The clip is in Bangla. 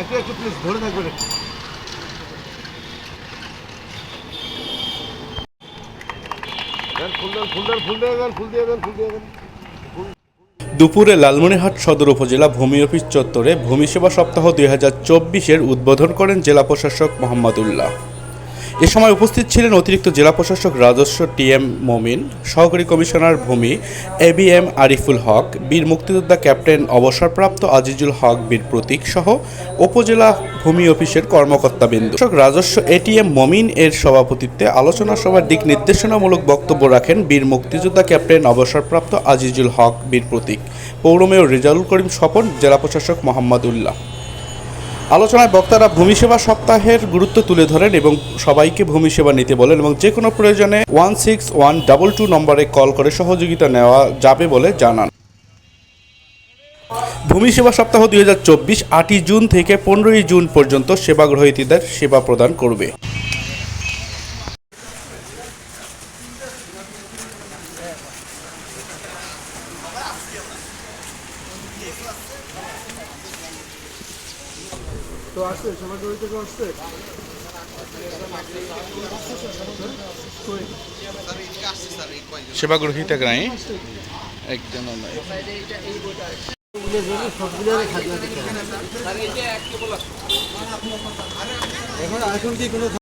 একটু একটু প্লিজ ধরে থাকবেন দুপুরে লালমনিরহাট সদর উপজেলা ভূমি অফিস চত্বরে ভূমি সেবা সপ্তাহ দুই হাজার চব্বিশের উদ্বোধন করেন জেলা প্রশাসক মোহাম্মদুল্লাহ। এ সময় উপস্থিত ছিলেন অতিরিক্ত জেলা প্রশাসক রাজস্ব টি এম মমিন, সহকারী কমিশনার ভূমি A B M Ariful Haque, বীর মুক্তিযোদ্ধা ক্যাপ্টেন অবসরপ্রাপ্ত আজিজুল হক, বীর প্রতীক সহ উপজেলা ভূমি অফিসের কর্মকর্তাবৃন্দ রাজস্ব এটিএম মমিন এর সভাপতিত্বে আলোচনা সভার দিক নির্দেশনামূলক বক্তব্য রাখেন বীর মুক্তিযোদ্ধা ক্যাপ্টেন অবসরপ্রাপ্ত আজিজুল হক, বীর প্রতীক, পৌর মেয়র রেজাউল করিম স্বপন, জেলা প্রশাসক মোহাম্মদ উল্লাহ আলোচনায় বক্তারা ভূমি সেবা সপ্তাহের গুরুত্ব তুলে ধরেন এবং সবাইকে ভূমি সেবা নিতে বলেন এবং যে কোনো প্রয়োজনে one six one double two নম্বরে কল করে সহযোগিতা নেওয়া যাবে বলে জানান। ভূমি সেবা সপ্তাহ দুই হাজার চব্বিশ আটই জুন থেকে পনেরোই জুন পর্যন্ত সেবাগ্রহীতাদের সেবা প্রদান করবে। তো আসছে সমাজবাড়ি থেকে আসছে। নাই। একজন নাই। এখন এখন কি কোনো